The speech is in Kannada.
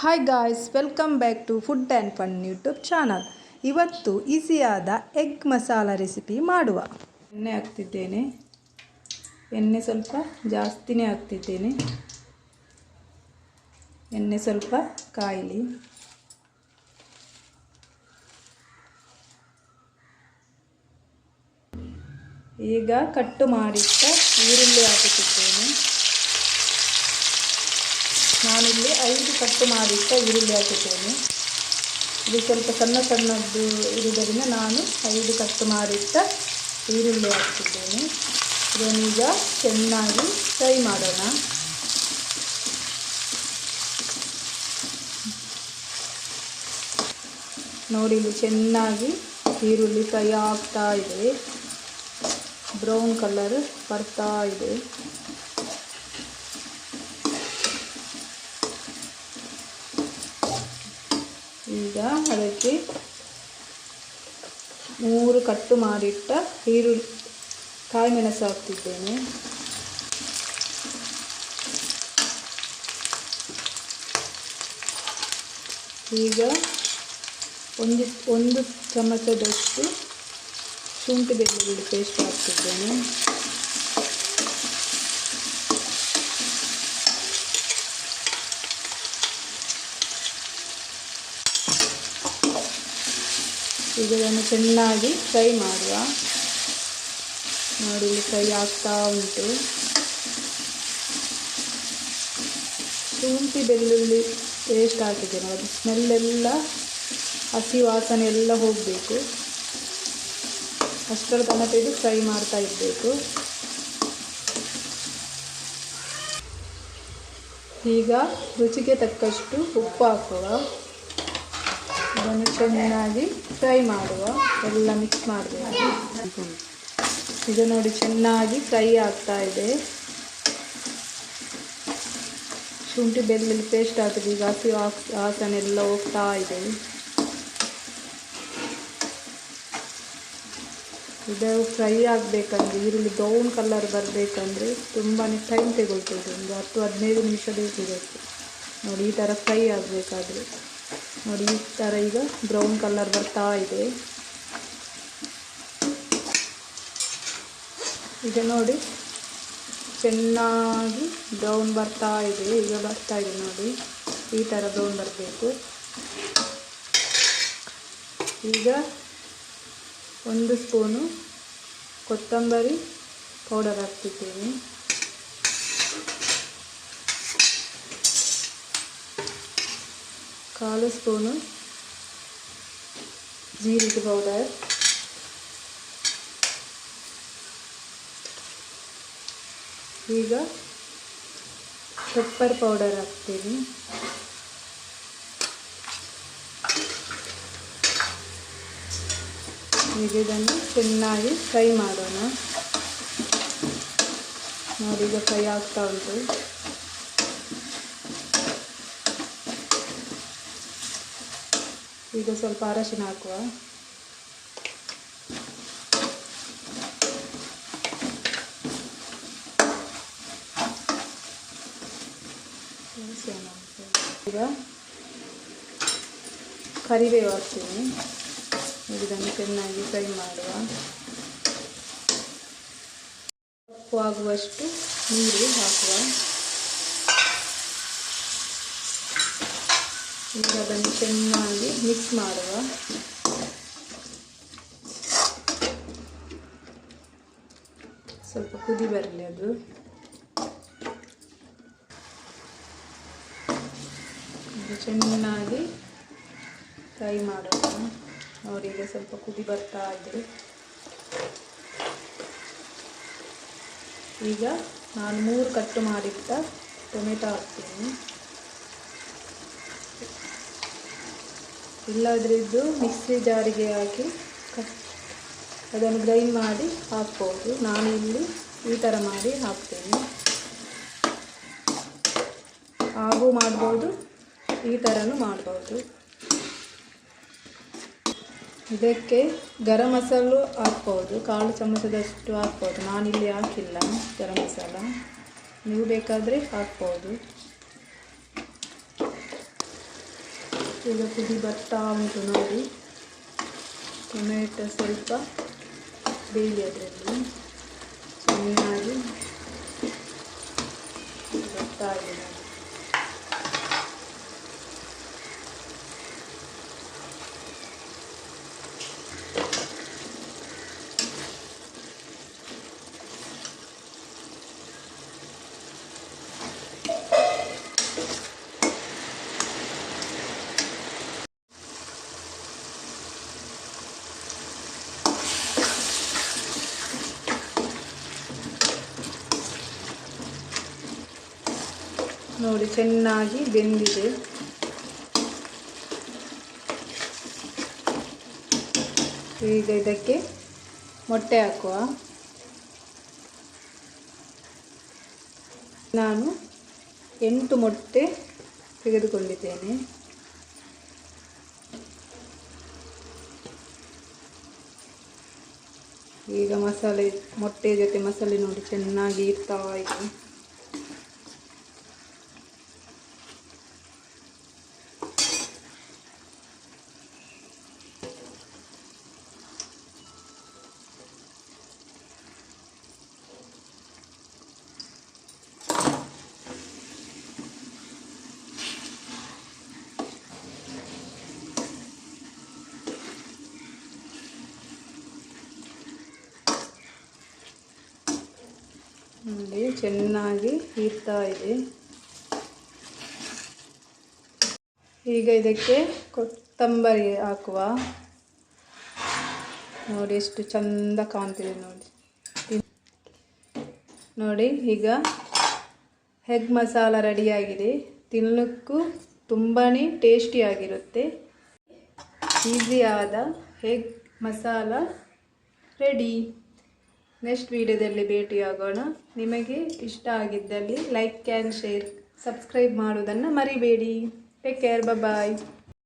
Hi guys welcome back to food and fun YouTube channel ಇವತ್ತು ಈಸಿಯಾದ ಎಗ್ ಮಸಾಲ ರೆಸಿಪಿ ಮಾಡುವ. ಎಣ್ಣೆ ಹಾಕ್ತಿದ್ದೇನೆ. ಎಣ್ಣೆ ಸ್ವಲ್ಪ ಜಾಸ್ತಿನೇ ಹಾಕ್ತಿದ್ದೇನೆ. ಎಣ್ಣೆ ಸ್ವಲ್ಪ ಕಾಯಿಲಿ. ಈಗ ಕಟ್ಟು ಮಾಡಿಟ್ಟ ಈರುಳ್ಳಿ ಹಾಕುತ್ತಿದ್ದೇನೆ ನಾನಿಲ್ಲಿ ಐದು ಕಟ್ಟು ಮಾಡಿಟ್ಟ ಈರುಳ್ಳಿ ಹಾಕಿದ್ದೇನೆ. ಇದು ಸ್ವಲ್ಪ ಸಣ್ಣ ಸಣ್ಣದ್ದು ಇರುವುದರಿಂದ ನಾನು ಐದು ಕಟ್ಟು ಮಾಡಿಟ್ಟ ಈರುಳ್ಳಿ ಹಾಕಿದ್ದೇನೆ. ಇದನ್ನೀಗ ಚೆನ್ನಾಗಿ ಫ್ರೈ ಮಾಡೋಣ. ನೋಡಿ, ಇಲ್ಲಿ ಚೆನ್ನಾಗಿ ಈರುಳ್ಳಿ ಫ್ರೈ ಆಗ್ತಾ ಇದೆ. ಬ್ರೌನ್ ಕಲರ್ ಬರ್ತಾ ಇದೆ ಈಗ ಅದಕ್ಕೆ ಮೂರು ಕಟ್ಟು ಮಾಡಿಟ್ಟ ಈರುಳ್ಳಿ ಕಾಯಿ ಮೆಣಸು ಹಾಕ್ತಿದ್ದೇನೆ. ಈಗ ಒಂದು ಒಂದು ಚಮಚದಷ್ಟು ಶುಂಠಿ ಬೆಳ್ಳುಳ್ಳಿ ಪೇಸ್ಟ್ ಹಾಕ್ತಿದ್ದೇನೆ. ಈಗ ಇದನ್ನು ಚೆನ್ನಾಗಿ ಫ್ರೈ ಮಾಡುವ. ನೋಡಿ ಫ್ರೈ ಆಗ್ತಾ ಉಂಟು. ಶುಂಠಿ ಬೆಳ್ಳುಳ್ಳಿ ಪೇಸ್ಟ್ ಹಾಕಿದ್ದೇನೆ ಅದು ಸ್ಮೆಲ್ಲೆಲ್ಲ ಹಸಿ ವಾಸನೆ ಎಲ್ಲ ಹೋಗಬೇಕು. ಅಷ್ಟರ ತನಕ ಇದು ಫ್ರೈ ಮಾಡ್ತಾ ಇರಬೇಕು. ಈಗ ರುಚಿಗೆ ತಕ್ಕಷ್ಟು ಉಪ್ಪು ಹಾಕುವ. ಇದನ್ನು ಚೆನ್ನಾಗಿ ಫ್ರೈ ಮಾಡುವ. ಎಲ್ಲ ಮಿಕ್ಸ್ ಮಾಡಬೇಕು. ಇದು ನೋಡಿ ಚೆನ್ನಾಗಿ ಫ್ರೈ ಆಗ್ತಾ ಇದೆ. ಶುಂಠಿ ಬೆಳ್ಳುಳ್ಳಿ ಪೇಸ್ಟ್ ಆಗ್ತದೆ ಈಗ ಹಸಿ ಎಲ್ಲ ಹೋಗ್ತಾ ಇದೆ. ಇದು ಫ್ರೈ ಆಗಬೇಕಂದ್ರೆ, ಈರುಳ್ಳಿ ಬ್ರೌನ್ ಕಲರ್ ಬರಬೇಕಂದ್ರೆ ತುಂಬಾ ಟೈಮ್ ತಗೊಳ್ತದೆ. ಒಂದು ಹತ್ತು ಹದಿನೈದು ನಿಮಿಷ ಬೇಕಿರುತ್ತೆ ನೋಡಿ ಈ ಥರ ಫ್ರೈ ಆಗಬೇಕಾದ್ರೆ. ನೋಡಿ, ಈ ಥರ ಈಗ ಬ್ರೌನ್ ಕಲರ್ ಬರ್ತಾ ಇದೆ. ಈಗ ನೋಡಿ, ಚೆನ್ನಾಗಿ ಬ್ರೌನ್ ಬರ್ತಾ ಇದೆ. ಈಗ ಬರ್ತಾ ಇದೆ ನೋಡಿ, ಈ ಥರ ಬ್ರೌನ್ ಬರಬೇಕು. ಈಗ ಒಂದು ಸ್ಪೂನು ಕೊತ್ತಂಬರಿ ಪೌಡರ್ ಹಾಕ್ತಿದ್ದೇನೆ. ಕಾಲು ಸ್ಪೂನು ಜೀರಿಗೆ ಪೌಡರ್. ಈಗ ಪೆಪ್ಪರ್ ಪೌಡರ್ ಹಾಕ್ತೀನಿ. ಈಗ ಇದನ್ನು ಚೆನ್ನಾಗಿ ಫ್ರೈ ಮಾಡೋಣ. ನೋಡಿ ಈಗ ಫ್ರೈ ಆಗ್ತಾ ಉಂಟು. ಈಗ ಸ್ವಲ್ಪ ಅರಶಿನ ಹಾಕುವ. ಈಗ ಕರಿಬೇವು ಹಾಕ್ತೀನಿ. ಇದನ್ನು ಚೆನ್ನಾಗಿ ಫ್ರೈ ಮಾಡುವ. ಕಪ್ಪು ಆಗುವಷ್ಟು ನೀರು ಹಾಕುವ. ಈಗ ಅದನ್ನು ಚೆನ್ನಾಗಿ ಮಿಕ್ಸ್ ಮಾಡುವ. ಸ್ವಲ್ಪ ಕುದಿ ಬರಲಿ ಅದು. ಚೆನ್ನಾಗಿ ಫ್ರೈ ಮಾಡೋಣ ಅವರಿಗೆ ಸ್ವಲ್ಪ ಕುದಿ ಬರ್ತಾ ಇದೆ. ಈಗ ನಾನು ಮೂರು ಕಟ್ಟು ಮಾಡಿಟ್ಟ ಟೊಮೆಟೊ ಹಾಕ್ತೀನಿ. ಇಲ್ಲದ್ರಿದ್ದು ಮಿಕ್ಸಿ ಜಾರಿಗೆ ಹಾಕಿ ಅದನ್ನು ಗ್ರೈಂಡ್ ಮಾಡಿ ಹಾಕ್ಬೋದು. ನಾನು ಇಲ್ಲಿ ಈ ಥರ ಮಾಡಿ ಹಾಕ್ತೇನೆ. ಹಾಗೂ ಮಾಡ್ಬೋದು. ಈ ಥರನೂ ಮಾಡ್ಬೋದು. ಇದಕ್ಕೆ ಗರಂ ಮಸಾಲು ಹಾಕ್ಬೋದು. ಕಾಲು ಚಮಚದಷ್ಟು ಹಾಕ್ಬೋದು. ನಾನಿಲ್ಲಿ ಹಾಕಿಲ್ಲ ಗರಂ ಮಸಾಲ. ನೀವು ಬೇಕಾದರೆ ಹಾಕ್ಬೋದು. ಈಗ ಕುದಿ ಬರ್ತಾ ಉಂಟು ನೋಡಿ. ಟೊಮೆಟೊ ಸ್ವಲ್ಪ ಬೇಯಲಿ ಅದರಲ್ಲಿ. ಚೆನ್ನಾಗಿ ಬರ್ತಾ ಇದೆ ನೋಡಿ, ಚೆನ್ನಾಗಿ ಬೆಂದಿದೆ. ಈಗ ಇದಕ್ಕೆ ಮೊಟ್ಟೆ ಹಾಕುವ. ನಾನು ಎಂಟು ಮೊಟ್ಟೆ ತೆಗೆದುಕೊಂಡಿದ್ದೇನೆ. ಈಗ ಮಸಾಲೆ, ಮೊಟ್ಟೆ ಜೊತೆ ಮಸಾಲೆ ನೋಡಿ, ಚೆನ್ನಾಗಿ ಇರ್ತಾ ಇದೆ. ನೋಡಿ ಚೆನ್ನಾಗಿ ಹೀರ್ತಾ ಇದೆ. ಈಗ ಇದಕ್ಕೆ ಕೊತ್ತಂಬರಿ ಹಾಕುವ. ನೋಡಿ ಎಷ್ಟು ಚಂದ ಕಾಣ್ತಿದೆ ನೋಡಿ. ನೋಡಿ, ಈಗ ಹೆಗ್ ಮಸಾಲ ರೆಡಿಯಾಗಿದೆ ತಿನ್ನಲಿಕ್ಕೂ ತುಂಬಾ ಟೇಸ್ಟಿಯಾಗಿರುತ್ತೆ ಈಸಿಯಾದ ಹೆಗ್ ಮಸಾಲ ರೆಡಿ ನೆಕ್ಸ್ಟ್ ವಿಡಿಯೋದಲ್ಲಿ ಭೇಟಿಯಾಗೋಣ. ನಿಮಗೆ ಇಷ್ಟ ಆಗಿದ್ದಲ್ಲಿ ಲೈಕ್ ಆ್ಯಂಡ್ ಶೇರ್ ಸಬ್ಸ್ಕ್ರೈಬ್ ಮಾಡುವುದನ್ನು ಮರಿಬೇಡಿ. Take care bye